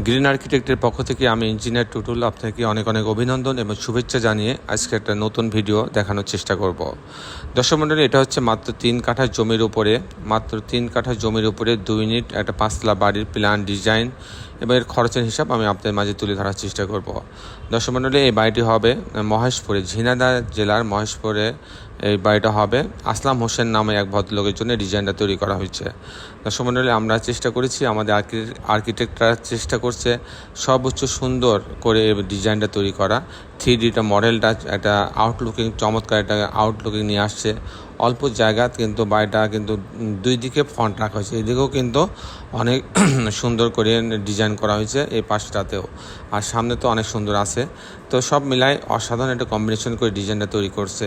Green আর্কিটেক্টের পক্ষ থেকে আমি ইঞ্জিনিয়ার টুটুল আপনাকে অনেক অনেক অভিনন্দন এবং শুভেচ্ছা জানিয়ে আজকে একটা নতুন ভিডিও দেখানোর চেষ্টা করব। দর্শক মণ্ডলী, এটা হচ্ছে মাত্র তিন কাঠা জমির উপরে, মাত্র তিন কাঠা জমির উপরে দুই ইউনিট একটা পাঁচতলা বাড়ির প্ল্যান ডিজাইন এবং এর খরচের হিসাব আমি আপনাদের মাঝে তুলে ধরার চেষ্টা করব। দর্শক মণ্ডলী, এই বাড়িটি হবে মহেশপুরে ঝিনাদা জেলার মহেশপুরে এই বাড়িটা হবে। আসলাম হোসেন নামে এক ভদ্রলোকের জন্য ডিজাইনটা তৈরি করা হয়েছে। দর্শক মণ্ডলী, আমরা চেষ্টা করেছি আমাদের আর্কিটেক্টরা চেষ্টা করছে। সর্বোচ্চ সুন্দর করে ডিজাইনটা তৈরি করা। থ্রি ডিটা মডেলটা, একটা আউটলুকিং চমৎকার একটা আউটলুকিং নিয়ে আসছে। অল্প জায়গা কিন্তু বাড়িটা কিন্তু দুই দিকে ফ্রন্ট রাখা হয়েছে। এদিকেও কিন্তু অনেক সুন্দর করে ডিজাইন করা হয়েছে এই পাশটাতেও। আর সামনে তো অনেক সুন্দর আছে। তো সব মিলাই অসাধারণ একটা কম্বিনেশন করে ডিজাইনটা তৈরি করছে।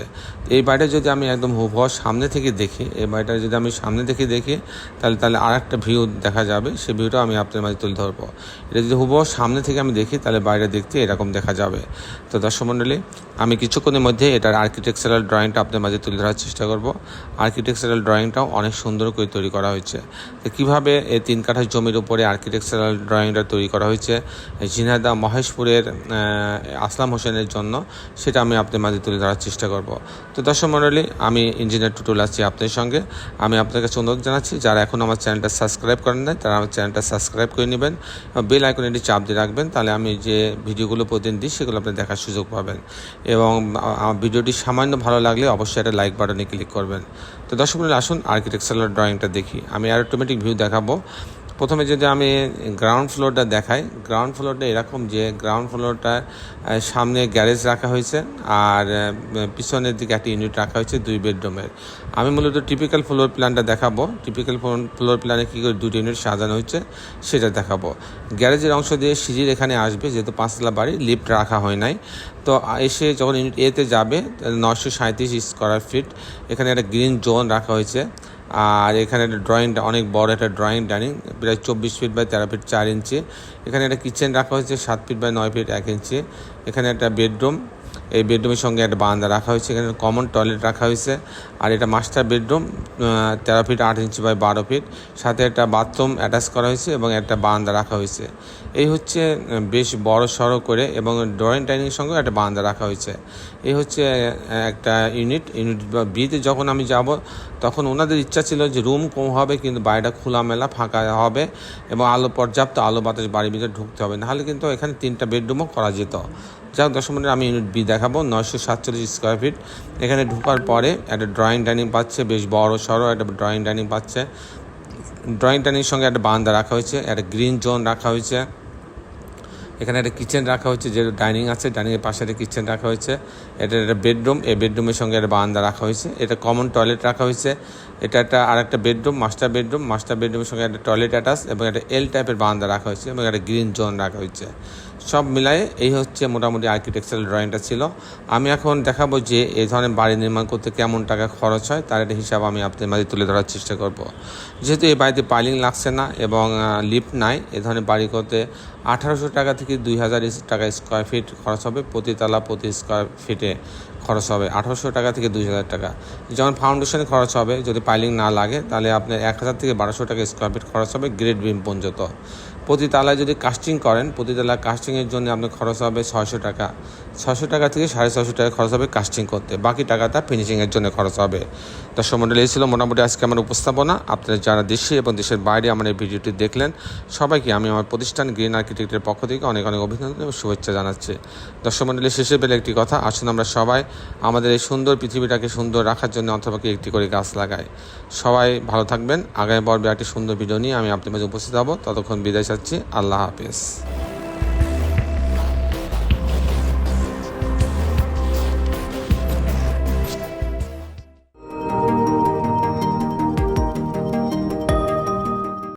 এই বাড়িটা যদি আমি একদম হুবহ সামনে থেকে দেখি, এই বাড়িটা যদি আমি সামনে থেকে দেখি, তাহলে তাহলে আর একটা ভিউ দেখা যাবে। সেই ভিউটা আমি আপনার মাঝে তুলে ধরবো। এটা যদি হুবহ সামনে থেকে আমি দেখি, তাহলে বাইরে দেখতে এরকম দেখা যাবে। তো দর্শক মণ্ডলী, আমি কিছুক্ষণের মধ্যে এটার আর্কিটেকচারাল ড্রয়িংটা আপনার মাঝে তুলে ধরার চেষ্টা করব। আর্কিটেকচারাল ড্রয়িংটাও অনেক সুন্দর করে তৈরি করা হয়েছে। তো কীভাবে এই তিন কাঠা জমির উপরে আর্কিটেকচারাল ড্রয়িংটা তৈরি করা হয়েছে ঝিনাদা মহেশপুরের আসলাম হোসেনের জন্য, সেটা আমি আপনার মাঝে তুলে ধরার চেষ্টা করব। তো দর্শক মণ্ডলী আমি ইঞ্জিনিয়ার টুটুল আছি আপনার সঙ্গে। আমি আপনার কাছে অনুরোধ জানাচ্ছি, যারা এখন আমার চ্যানেলটা সাবস্ক্রাইব করেন নাই, তারা আমার চ্যানেলটা সাবস্ক্রাইব করে নেবেন। বেল আইকনে এটি চাপ দিয়ে রাখবেন, তাহলে আমি যে ভিডিওগুলো প্রতিদিন দিই, সেগুলো আপনি দেখার সুযোগ পাবেন। এবং ভিডিওটি সামান্য ভালো লাগলে অবশ্যই একটা লাইক বাটনে ক্লিক করবেন। তো দর্শক মিনিট আসুন আর্কিটেকচারাল ড্রয়িংটা দেখি। আমি অটোমেটিক ভিউ দেখাবো। প্রথমে যদি আমি গ্রাউন্ড ফ্লোরটা দেখাই গ্রাউন্ড ফ্লোরটা এরকম যে গ্রাউন্ড ফ্লোরটা সামনে গ্যারেজ রাখা হয়েছে আর পিছনের দিকে একটা ইউনিট রাখা হয়েছে দুই বেডরুমের আমি মূলত টিপিক্যাল ফ্লোর প্ল্যানটা দেখাবো। টিপিক্যাল ফ্লোর প্ল্যানে কী করে দুটো ইউনিট সাজানো হয়েছে সেটা দেখাবো। গ্যারেজের অংশ দিয়ে সিঁড়ির এখানে আসবে, যেহেতু পাঁচতলা বাড়ি লিফট রাখা হয় নাই। তো এসে যখন ইউনিট এতে যাবে নশো সাঁত্রিশ স্কোয়ার ফিট এখানে একটা গ্রিন জোন রাখা হয়েছে। আর এখানে একটা ড্রয়িংটা অনেক বড় একটা ড্রয়িং ডাইনিং প্রায় চব্বিশ ফিট বাই তেরো ফিট চার ইঞ্চি এখানে একটা কিচেন রাখা হয়েছে, সাত ফিট বাই নয় ফিট এক ইঞ্চি এখানে একটা বেডরুম এই বেডরুমের সঙ্গে একটা বারান্দা রাখা হয়েছে, এখানে কমন টয়লেট রাখা হয়েছে। আর এটা মাস্টার বেডরুম তেরো ফিট আট ইঞ্চি বাই বারো ফিট সাথে একটা বাথরুম অ্যাটাচ করা হয়েছে এবং একটা বারান্দা রাখা হয়েছে। এই হচ্ছে বেশ বড় সড়ো করে এবং ড্রয়িং ডাইনিংয়ের সঙ্গে একটা বারান্দা রাখা হয়েছে। এই হচ্ছে একটা ইউনিট ইউনিট বা বিতে যখন আমি যাব, তখন ওনাদের ইচ্ছা ছিল যে রুম কম হবে, কিন্তু বাড়িটা খোলামেলা, ফাঁকা হবে এবং আলো, পর্যাপ্ত আলো বাতাস বাড়ির ভিতরে ঢুকতে হবে। নাহলে কিন্তু এখানে তিনটা বেডরুমও করা যেত। যাক দশ মিনিট আমি ইউনিট বি দেখাবো, নয়শো সাতচল্লিশ স্কোয়ার ফিট এখানে ঢোকার পরে একটা ড্রয়িং ডাইনিং পাচ্ছে, বেশ বড় সড়ো একটা ড্রয়িং ডাইনিং পাচ্ছে। ড্রয়িং ডাইনিংয়ের সঙ্গে একটা বান্দা রাখা হয়েছে, একটা গ্রিন জোন রাখা হয়েছে। এখানে একটা কিচেন রাখা হয়েছে, যে ডাইনিং আছে ডাইনিংয়ের পাশে একটা কিচেন রাখা হয়েছে। এটা একটা বেডরুম এই বেডরুমের সঙ্গে একটা বারান্দা রাখা হয়েছে। এটা কমন টয়লেট রাখা হয়েছে। এটা একটা আর একটা বেডরুম মাস্টার বেডরুম মাস্টার বেডরুমের সঙ্গে একটা টয়লেট অ্যাটাচ এবং একটা এল টাইপের বারান্দা রাখা হয়েছে এবং একটা গ্রিন জোন রাখা হয়েছে। সব মিলায়ে এই হচ্ছে মোটামুটি আর্কিটেকচারাল ড্রয়িংটা ছিল। আমি এখন দেখাবো যে এই ধরনের বাড়ি নির্মাণ করতে কেমন টাকা খরচ হয়, তার একটা হিসাব আমি আপনাদের মাঝে তুলে ধরার চেষ্টা করব। যেহেতু এই বাড়িতে পাইলিং লাগছে না এবং লিফ্ট নাই, এ ধরনের বাড়ি করতে আঠারোশো টাকা থেকে দুই হাজার টাকা স্কোয়ার ফিট খরচ হবে প্রতি তালা প্রতি স্কোয়ার ফিটে খরচ হবে আঠারোশো টাকা থেকে দুই হাজার টাকা। যেমন ফাউন্ডেশনে খরচ হবে, যদি পাইলিং না লাগে, তাহলে আপনার এক হাজার থেকে বারোশো টাকা স্কোয়ার ফিট খরচ হবে গ্রেড বিম পর্যন্ত। প্রতি তালায় যদি কাস্টিং করেন, প্রতি তালা কাস্টিংয়ের জন্য আপনার খরচ হবে ছয়শো টাকা। ছয়শো টাকা থেকে সাড়ে ছয়শো টাকা খরচ হবে কাস্টিং করতে। বাকি টাকাটা ফিনিশিংয়ের জন্য খরচ হবে। দর্শক মন্ডলী, এই ছিল মোটামুটি আজকে আমার উপস্থাপনা। আপনারা যারা দেশে এবং দেশের বাইরে আমার এই ভিডিওটি দেখলেন, সবাইকে আমি আমার প্রতিষ্ঠান গ্রিন আর্কিটেক্টের পক্ষ থেকে অনেক অনেক অভিনন্দন এবং শুভেচ্ছা জানাচ্ছি। দর্শক মন্ডলী, শেষে পেলে একটি কথা, আসুন আমরা সবাই আমাদের এই সুন্দর পৃথিবীটাকে সুন্দর রাখার জন্য অথবা কি একটি করে গাছ লাগায়। সবাই ভালো থাকবেন। আগামী পর্বে একটি সুন্দর ভিডিও নিয়ে আমি আপনার মাঝে উপস্থিত হব। ততক্ষণ বিদায় চাচ্ছি। আল্লাহ হাফিজ।